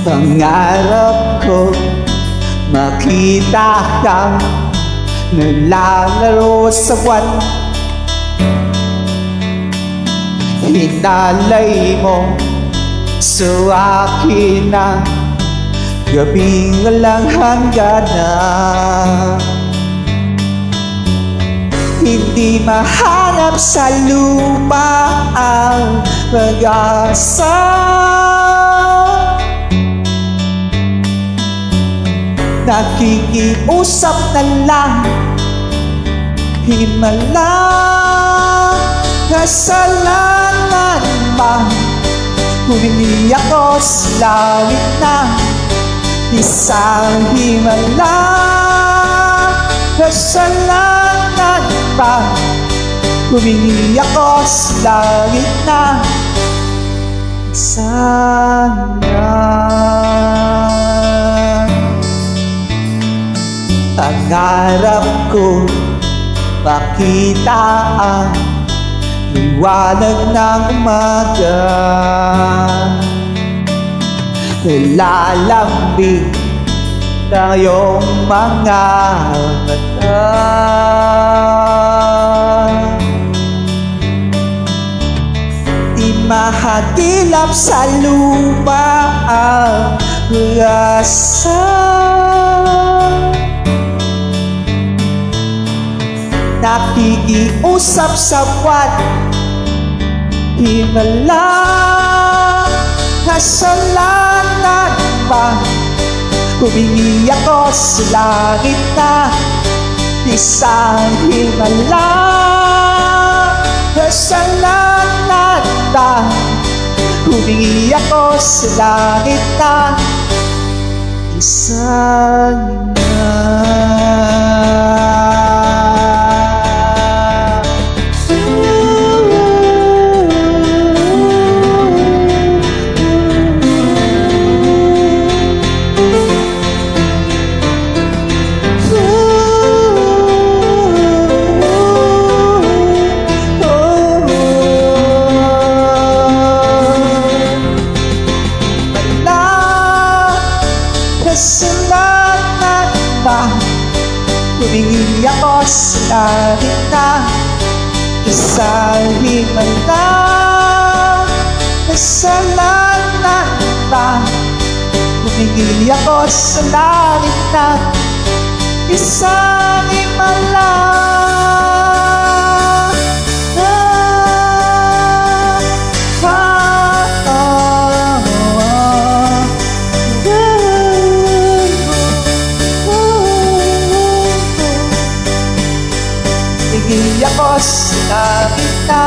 Pangarap ko makita kang Nalalaro sa buwan. Hinalay mo sa akin na Gabing walang hanggan na. Hindi mahanap sa lupa ang pag-asa Nakikiusap na lang. Himala Kasalanan ba? Humili ako sa langit na Isang himala Kasalanan ba? Humingi ako sa langit na Sana Pangarap ko Makita ang Liwanag ng umaga. Lalambing ng iyong mga mata. Di mahagilap sa lupa ang rasa Nakikiusap sa buwan. Himala Kasalanan ba Humingi ako sa langit na Isang himala. Kasalanan ba Humingi ako sa langit na Isang himala Humingi ako sa na Isang himala Kasalanan ba? Humingi ako sa langit na Isang yakos sa kita